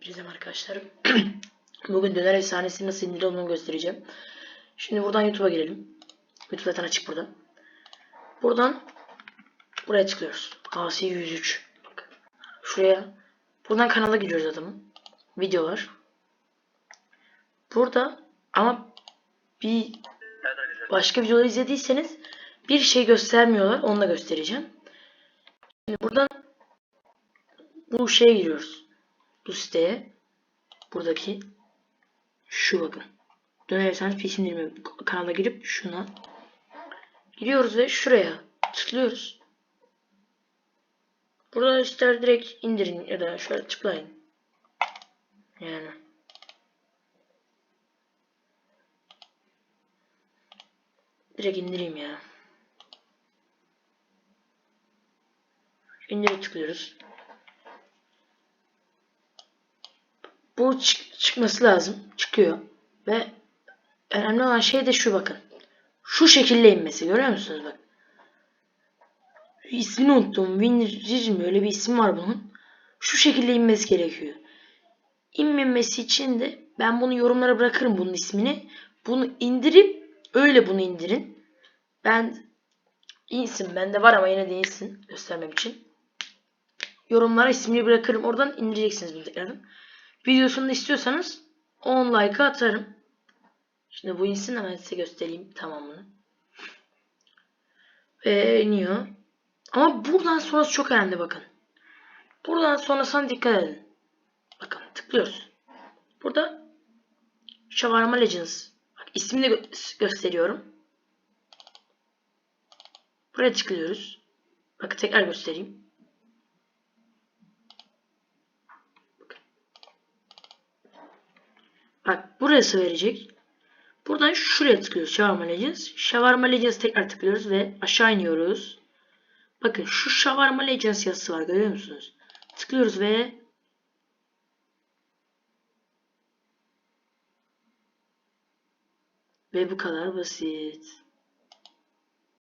Hepinize arkadaşlar. Bugün döner efsanesi nasıl indirilir onu göstereceğim. Şimdi buradan YouTube'a girelim. YouTube zaten açık burada. Buradan buraya tıklıyoruz. AC 103. Bak. Şuraya. Buradan kanala giriyoruz adamın. Video var. Burada ama bir başka videoları izlediyseniz bir şey göstermiyorlar. Onu da göstereceğim. Şimdi buradan bu şeye giriyoruz. Bu siteye. Buradaki şu bakın. Döner efsanesi PC indirme kanalına girip şuna giriyoruz ve şuraya tıklıyoruz. Burada ister direkt indirin ya da şöyle tıklayın. Yani. Direkt indireyim ya. İndire tıklıyoruz. Bu çık- çıkması lazım. Çıkıyor. Ve önemli olan şey de şu bakın. Şu şekilde inmesi. Görüyor musunuz bak. İsmini unuttum. Winrir mi? Öyle bir isim var bunun. Şu şekilde inmesi gerekiyor. İnmemesi için de ben bunu yorumlara bırakırım bunun ismini. Bunu indirip öyle bunu indirin. Ben insin. Bende var ama yine de insin. Göstermem için. Yorumlara ismini bırakırım. Oradan indireceksiniz bunu tekrardan. Videosunu istiyorsanız 10 like atarım. Şimdi bu insin de ben size göstereyim tamamını. Ve iniyor. Ama buradan sonrası çok önemli bakın. Buradan sonrasına dikkat edin. Bakın tıklıyoruz. Burada Shawarma Legends. Bak ismini gö- gösteriyorum. Buraya tıklıyoruz. Bakın tekrar göstereyim. Bak burası verecek. Buradan şuraya tıklıyoruz. Shawarma Legends. Shawarma Legends tekrar tıklıyoruz ve aşağı iniyoruz. Bakın şu Shawarma Legends yazısı var görüyor musunuz? Tıklıyoruz ve ve bu kadar basit.